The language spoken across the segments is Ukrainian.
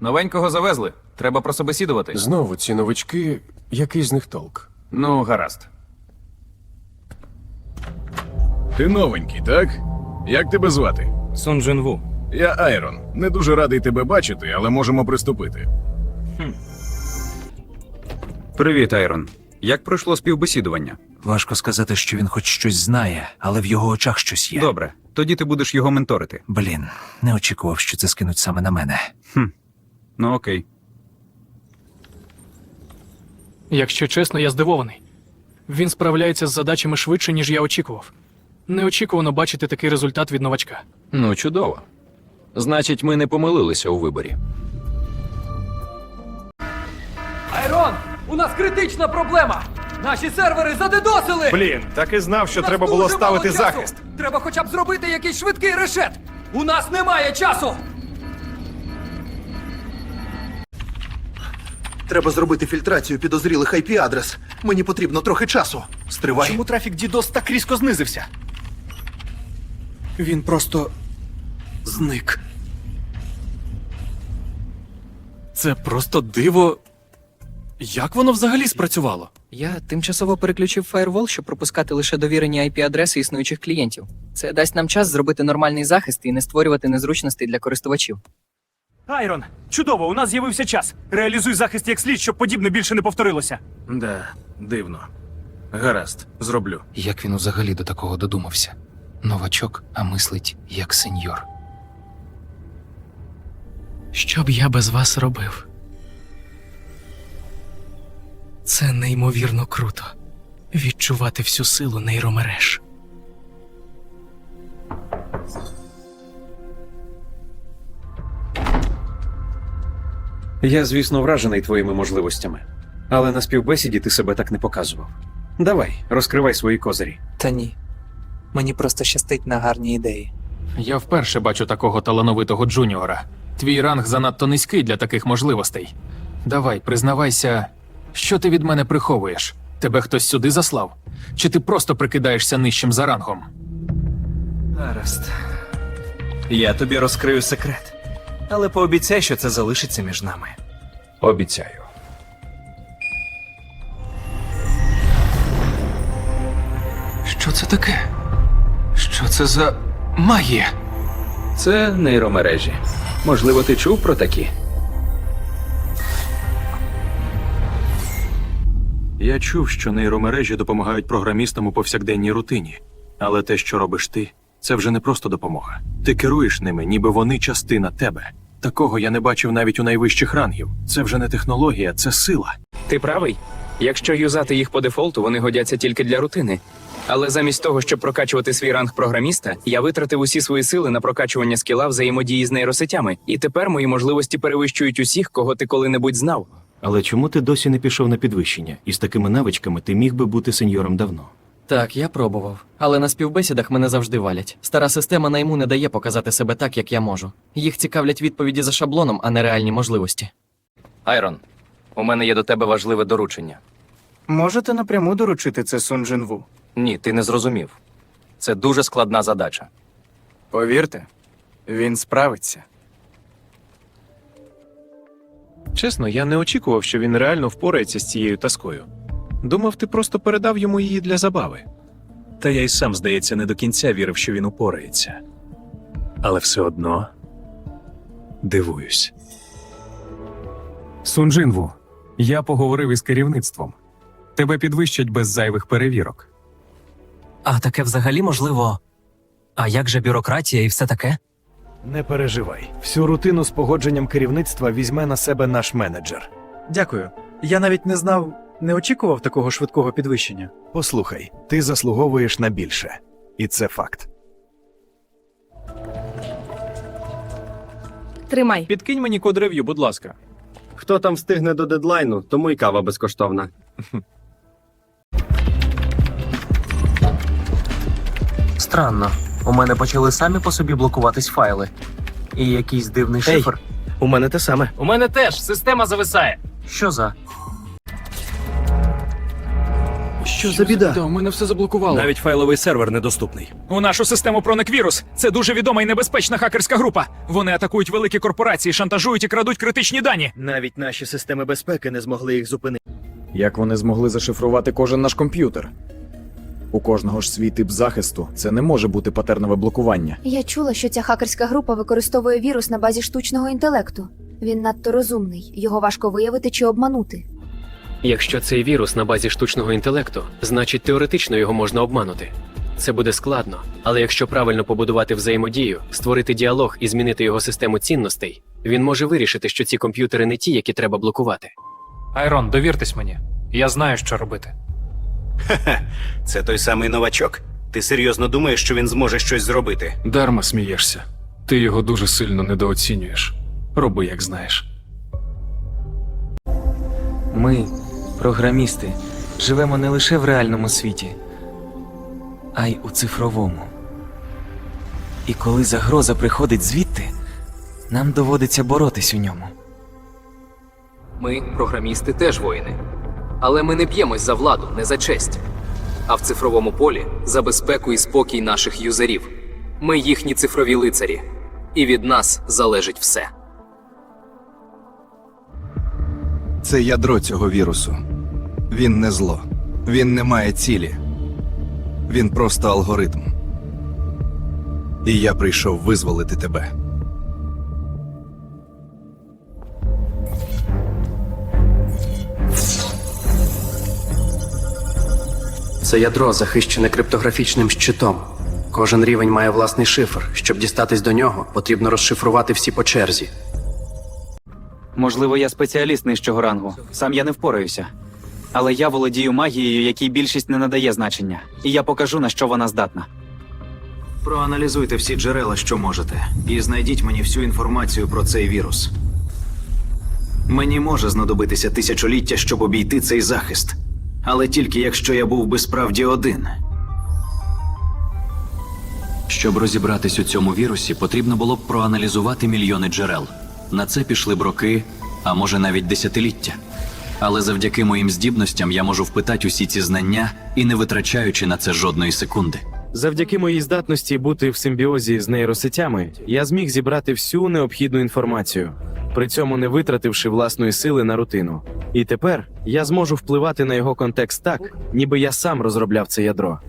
Новенького завезли. Треба прособесідувати. Знову ці новички, який з них толк? Ну, гаразд. Ти новенький, так? Як тебе звати? Сун Джинву. Я Айрон. Не дуже радий тебе бачити, але можемо приступити. Привіт, Айрон. Як пройшло співбесідування? Важко сказати, що він хоч щось знає, але в його очах щось є. Добре, тоді ти будеш його менторити. Блін, не очікував, що це скинуть саме на мене. Ну окей. Якщо чесно, я здивований. Він справляється з задачами швидше, ніж я очікував. Неочікувано бачити такий результат від новачка. Ну, чудово. Значить, ми не помилилися у виборі. Айрон, у нас критична проблема. Наші сервери задедосили. Блін, так і знав, що У нас треба було дуже ставити часу. захист. Треба хоча б зробити якийсь швидкий решет. У нас немає часу. Треба зробити фільтрацію підозрілих IP-адрес. Мені потрібно трохи часу. Стривай. Чому трафік DDoS так різко знизився? Він просто зник. Це просто диво. Як воно взагалі спрацювало? Я тимчасово переключив фаєрвол, щоб пропускати лише довірені IP-адреси існуючих клієнтів. Це дасть нам час зробити нормальний захист і не створювати незручностей для користувачів. Айрон, чудово, у нас з'явився час. Реалізуй захист як слід, щоб подібне більше не повторилося. Да, дивно. Гаразд, зроблю. Як він взагалі до такого додумався? Новачок, а мислить як сеньор. Що б я без вас робив? Це неймовірно круто. Відчувати всю силу нейромереж. Я, звісно, вражений твоїми можливостями, але на співбесіді ти себе так не показував. Давай, розкривай свої козирі. Та ні. Мені просто щастить на гарні ідеї. Я вперше бачу такого талановитого джуніора. Твій ранг занадто низький для таких можливостей. Давай, признавайся, що ти від мене приховуєш? Тебе хтось сюди заслав? Чи ти просто прикидаєшся нижчим за рангом? Гаразд. Я тобі розкрию секрет. Але пообіцяй, що це залишиться між нами. Обіцяю. Що це таке? Що це за магія? Це нейромережі. Можливо, ти чув про такі? Я чув, що нейромережі допомагають програмістам у повсякденній рутині. Але те, що робиш ти, це вже не просто допомога. Ти керуєш ними, ніби вони частина тебе. Такого я не бачив навіть у найвищих рангів. Це вже не технологія, це сила. Ти правий. Якщо юзати їх по дефолту, вони годяться тільки для рутини. Але замість того, щоб прокачувати свій ранг програміста, я витратив усі свої сили на прокачування скіла взаємодії з нейросетями, і тепер мої можливості перевищують усіх, кого ти коли-небудь знав. Але чому ти досі не пішов на підвищення? І з такими навичками ти міг би бути сеньором давно. Так, я пробував. Але на співбесідах мене завжди валять. Стара система найму не дає показати себе так, як я можу. Їх цікавлять відповіді за шаблоном, а не реальні можливості. Айрон, у мене є до тебе важливе доручення. Можете напряму доручити це Сун Джинву? Ні, ти не зрозумів. Це дуже складна задача. Повірте, він справиться. Чесно, я не очікував, що він реально впорається з цією таскою. Думав, ти просто передав йому її для забави. Та я й сам, здається, не до кінця вірив, що він упорається. Але все одно дивуюсь. Сунджинву, я поговорив із керівництвом. Тебе підвищать без зайвих перевірок. А таке взагалі можливо. А як же бюрократія і все таке? Не переживай. Всю рутину з погодженням керівництва візьме на себе наш менеджер. Дякую. Я навіть не знав, не очікував такого швидкого підвищення. Послухай, ти заслуговуєш на більше. І це факт. Тримай. Підкинь мені код рев'ю, будь ласка. Хто там встигне до дедлайну, тому й кава безкоштовна. Странно. У мене почали самі по собі блокуватись файли. І якийсь дивний шифр. У мене те саме. У мене теж система зависає. Що за? Що за біда? У мене все заблокувало. Навіть файловий сервер недоступний. У нашу систему проник вірус. Це дуже відома і небезпечна хакерська група. Вони атакують великі корпорації, шантажують і крадуть критичні дані. Навіть наші системи безпеки не змогли їх зупинити. Як вони змогли зашифрувати кожен наш комп'ютер? У кожного ж свій тип захисту. Це не може бути патернове блокування. Я чула, що ця хакерська група використовує вірус на базі штучного інтелекту. Він надто розумний, його важко виявити чи обманути. Якщо цей вірус на базі штучного інтелекту, значить теоретично його можна обманути. Це буде складно, але якщо правильно побудувати взаємодію, створити діалог і змінити його систему цінностей, він може вирішити, що ці комп'ютери не ті, які треба блокувати. Айрон, довіртесь мені. Я знаю, що робити. Це той самий новачок. Ти серйозно думаєш, що він зможе щось зробити? Дарма смієшся. Ти його дуже сильно недооцінюєш. Роби, як знаєш. Ми, програмісти, живемо не лише в реальному світі, а й у цифровому. І коли загроза приходить звідти, нам доводиться боротись у ньому. Ми, програмісти, теж воїни. Але ми не б'ємось за владу, не за честь. А в цифровому полі за безпеку і спокій наших юзерів. Ми їхні цифрові лицарі. І від нас залежить все. Це ядро цього вірусу. Він не зло. Він не має цілі. Він просто алгоритм. І я прийшов визволити тебе. Це ядро захищене криптографічним щитом. Кожен рівень має власний шифр. Щоб дістатись до нього, потрібно розшифрувати всі по черзі. Можливо, я спеціаліст нижчого рангу. Сам я не впораюся. Але я володію магією, якій більшість не надає значення, і я покажу, на що вона здатна. Проаналізуйте всі джерела, що можете, і знайдіть мені всю інформацію про цей вірус. Мені може знадобитися тисячоліття, щоб обійти цей захист. Але тільки якщо я був би справді один. Щоб розібратись у цьому вірусі, потрібно було б проаналізувати мільйони джерел. На це пішли б роки, а може навіть десятиліття. Але завдяки моїм здібностям я можу впитати усі ці знання і не витрачаючи на це жодної секунди. Завдяки моїй здатності бути в симбіозі з нейросетями, я зміг зібрати всю необхідну інформацію, при цьому не витративши власної сили на рутину. І тепер я зможу впливати на його контекст так, ніби я сам розробляв це ядро.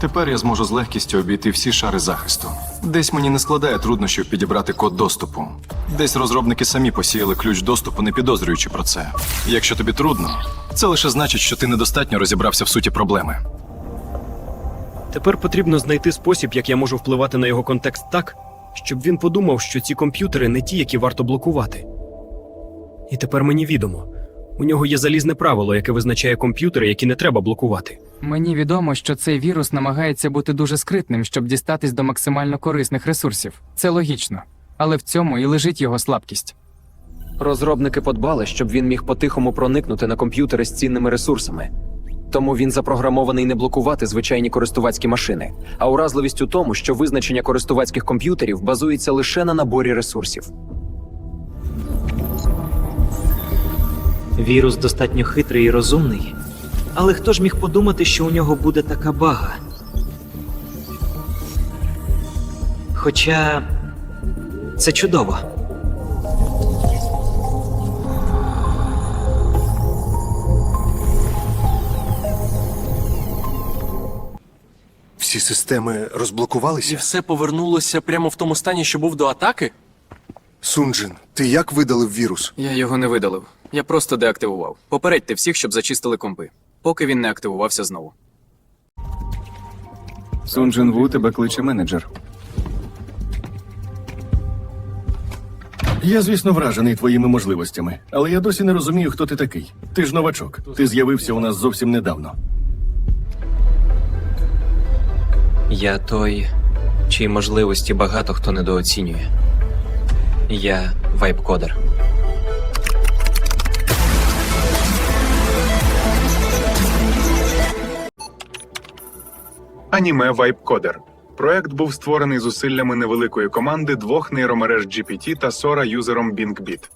Тепер я зможу з легкістю обійти всі шари захисту. Десь мені не складає труднощів підібрати код доступу. Десь розробники самі посіяли ключ доступу, не підозрюючи про це. Якщо тобі трудно, це лише значить, що ти недостатньо розібрався в суті проблеми. Тепер потрібно знайти спосіб, як я можу впливати на його контекст так, щоб він подумав, що ці комп'ютери не ті, які варто блокувати. І тепер мені відомо. У нього є залізне правило, яке визначає комп'ютери, які не треба блокувати. Мені відомо, що цей вірус намагається бути дуже скритним, щоб дістатись до максимально корисних ресурсів. Це логічно. Але в цьому і лежить його слабкість. Розробники подбали, щоб він міг по-тихому проникнути на комп'ютери з цінними ресурсами. Тому він запрограмований не блокувати звичайні користувацькі машини, а уразливість у тому, що визначення користувацьких комп'ютерів базується лише на наборі ресурсів. Вірус достатньо хитрий і розумний. Але хто ж міг подумати, що у нього буде така бага? Хоча це чудово. Всі системи розблокувалися? І все повернулося прямо в тому стані, що був до атаки? Сунджин, ти як видалив вірус? Я його не видалив. Я просто деактивував. Попередьте всіх, щоб зачистили компи, поки він не активувався знову. Сун Ву тебе кличе менеджер. Я, звісно, вражений твоїми можливостями, але я досі не розумію, хто ти такий. Ти ж новачок. Ти з'явився у нас зовсім недавно. Я той, чиї можливості багато хто недооцінює. Я вайп-кодер. Аніме Вайпкодер. Проект був створений зусиллями невеликої команди двох нейромереж GPT та Sora юзером BingBit.